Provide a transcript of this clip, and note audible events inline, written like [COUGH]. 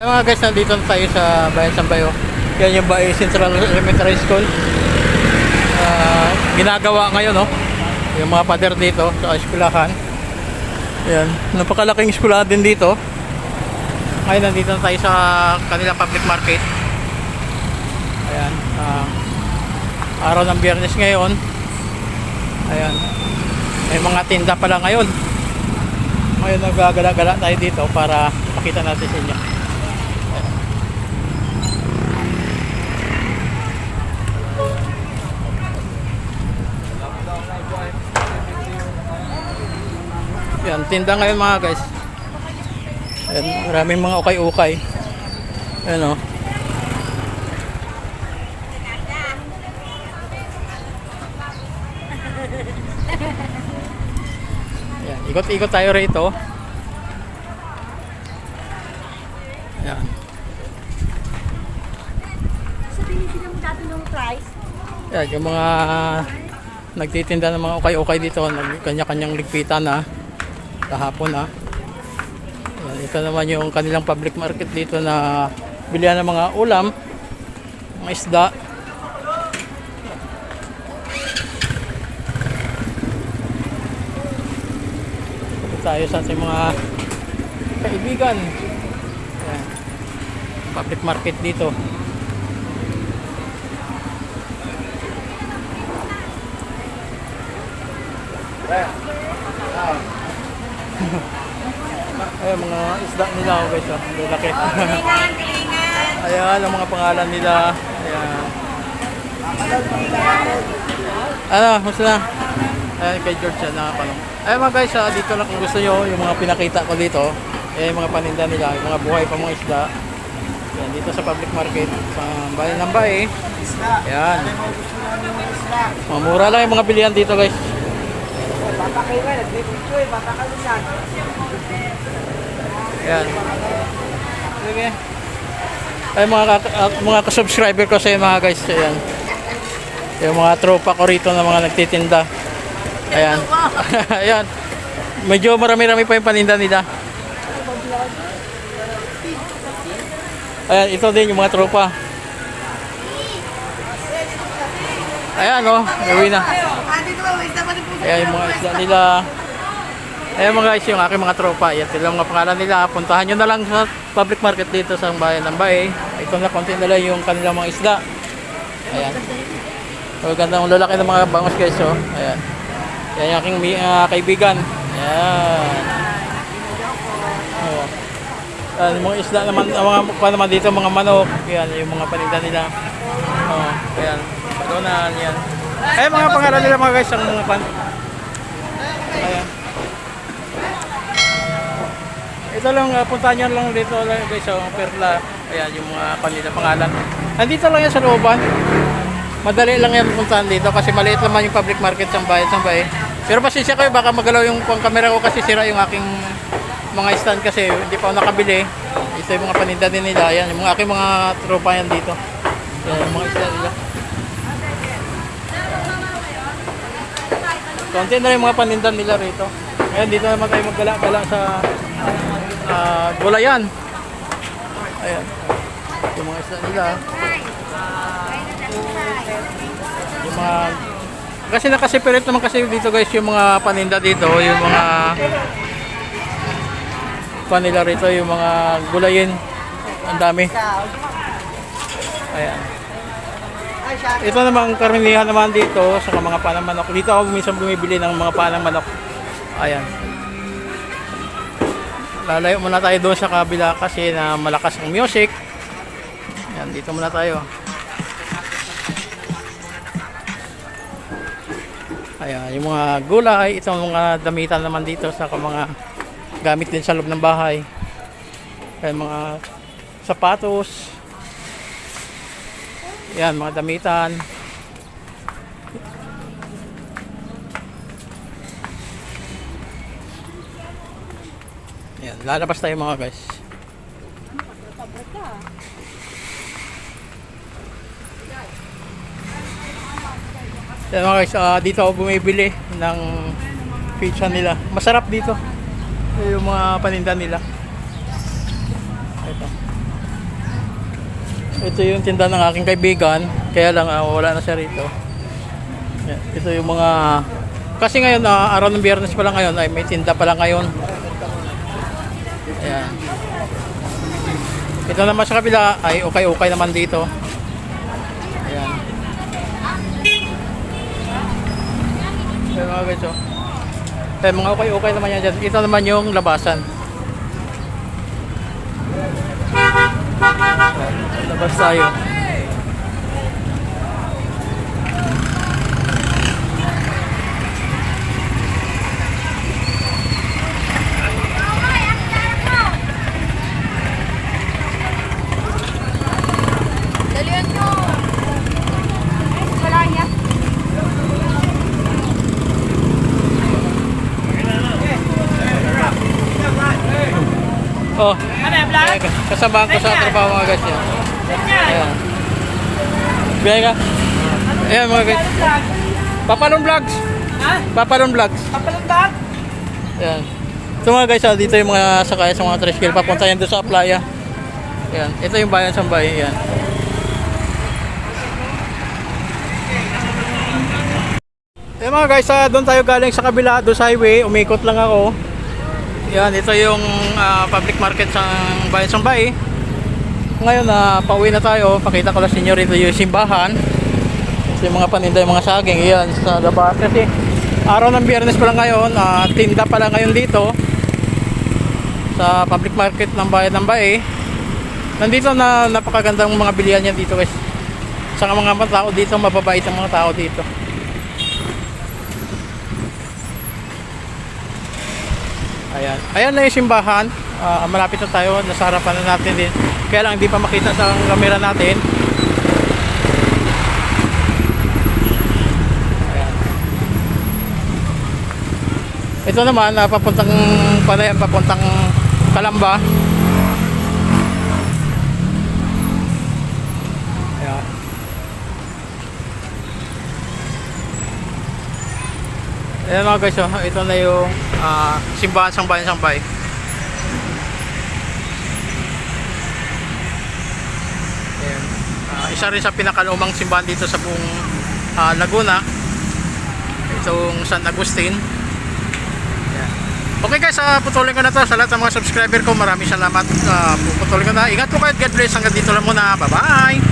Hey mga guys, nandito na tayo sa Bayan Sambayo. Yan yung Bayan Central Elementary School. Ah, ginagawa ngayon, no? Yung mga pader dito sa eskwelahan. Yan, napakalaking eskwelahan din dito. Ngayon, nandito na tayo sa kanila public market. Ayan, ah, araw ng biyernes ngayon. Ayan, may mga tinda pala ngayon. Ngayon, nagagala-gala tayo dito para pakita natin sa inyo. Yan, tinda ngayon mga guys. Ayan, maraming mga ukay-ukay. Ayan o. Ayan, ikot-ikot tayo rito. Ayan. Sabihin sila mo dati ng price. Yan, yung mga nagtitinda ng mga ukay-ukay dito, kanya-kanyang ligpitan na kahapon. Yan, ito naman yung kanilang public market dito na bilihan ng mga ulam, mga isda. Dito tayo sa ating mga kaibigan. Public market dito. [LAUGHS] Ayan, mga isda nila oh, guys. Oh. Ang Laki. [LAUGHS] Ayan, ang mga pangalan nila. Ayan. Ano, gusto na? Ayan, kay George yan, nakapanong. Ayan mga guys, ah, dito lang kung gusto nyo, yung mga pinakita ko dito, eh, mga paninda nila, yung mga buhay pa mga isda. Ayan, dito sa public market, sa bayan ng Bae. Ayan. Mga mura lang yung mga bilihan dito guys. Bata kayo nga, nagbibidyo eh, bata ka lusan. Ayan. Sige. Ay mga ka- uh, mga ka-subscriber ko sa mga guys, ayan. Yung mga tropa ko rito na mga nagtitinda. Ayan. ayan. Medyo marami-rami pa yung paninda nila. Ayan, ito din yung mga tropa. Ayan oh, gawin na. Ate ko, wait naman. Ayan yung mga isda nila. Ayan mga guys, yung aking mga tropa. Ayan sila mga pangalan nila. Puntahan nyo na lang sa public market dito sa bayan ng Bae. Ito na konti na lang yung kanilang mga isda. Ayan. So, ganda ang lalaki ng mga bangos guys. Oh. Ayan. Yan yung aking ah, kaibigan. Ayan. Ayan, yung mga isda naman, ang mga mukha naman dito, mga manok. Ayan, yung mga paninda nila. Oh, ayan. Bagonan, yan. Ayan mga pangalan nila mga guys, ang mga pan... Ayan. Ito lang, uh, puntahan nyo lang dito lang guys, sa Perla. Ayan, yung mga kanila pangalan. Nandito lang yan sa looban. Madali lang yan puntahan dito kasi maliit naman yung public market sa bayan sa bayan. Pero pasensya kayo, baka magalaw yung pang camera ko kasi sira yung aking mga stand kasi hindi pa ako nakabili. Ito yung mga paninda din nila. Ayan, yung mga aking mga tropa yan dito. Ayan, yung mga isda nila. Konti na rin yung mga paninda nila rito. Ngayon, dito naman tayo maggala-gala sa ah, gulayan. Ayan. Yung mga isda nila. Yung mga... Kasi nakaseparate naman kasi dito guys yung mga paninda dito. Yung mga... Panila rito, yung mga gulayin. Ang dami. Ayan. Ito namang karamihan naman dito sa mga panang manok. Dito ako minsan bumibili ng mga panang manok. Ayan. Lalayo muna tayo doon sa kabila kasi na malakas ang music. Ayan, dito muna tayo. Ayan, yung mga gulay, itong mga damitan naman dito sa mga gamit din sa loob ng bahay. Ayan, mga sapatos. Yan, mga damitan. Yan, lalabas tayo mga guys. Yan mga guys, ah, dito ako bumibili ng pizza nila. Masarap dito. Yung mga paninda nila. Ito. Ito yung tinda ng aking kaibigan. Kaya lang ah, wala na siya rito. Ito yung mga... Kasi ngayon, ah, araw ng biyernes pa lang ngayon, ay may tinda pa lang ngayon. Ayan. Ito naman sa kabila ay okay-okay naman dito. Ayan. Ayan mga guys, oh. Ayan, mga okay-okay naman yan dyan. Ito naman yung labasan. Ayan, Labas tayo. Oh. Ano Kasama ko sa trabaho mga guys yan. Ayan. Biyay ka. Ayan mga guys. Papalong vlogs. Ha? Papalong vlogs. Kapalundag? Ayan. So mga guys, ah, dito yung mga sakaya sa mga tricycle. Papunta yan doon sa playa. Ayan. Ito yung bayan sa bayan. Ayan. Ayan mga guys, ah, doon tayo galing sa kabila, doon sa highway. Umikot lang ako. Yan, ito yung ah, public market sa bayan sa Bay. Ngayon na pauwi na tayo. Pakita ko lang sa inyo rito yung simbahan. Ito yung mga paninda, yung mga saging. Yan, sa labas. Kasi araw ng biyernes pa lang ngayon. ah, tinda pa lang ngayon dito. Sa public market ng bayan ng Bay. Nandito na napakagandang mga bilihan yan dito guys. Sa mga mga tao dito, mababait ang mga tao dito. Ayan. Ayan na yung simbahan. Ah, malapit na tayo. Nasa harapan na natin din. Kaya lang hindi pa makita sa camera natin. Ayan. Ito naman, ah, papuntang Palayan, papuntang Kalamba. Ayan mga guys, oh, ito na yung ah, simbahan sang bayan sang bay. Ayan. Ah, isa rin sa pinakalumang simbahan dito sa buong ah, Laguna. Itong San Agustin. Ayan. Okay guys, uh, putulin ko na to sa lahat ng mga subscriber ko. Maraming salamat. Uh, putulin ko na. Ingat po kayo. God bless. Hanggang dito lang muna. Bye-bye.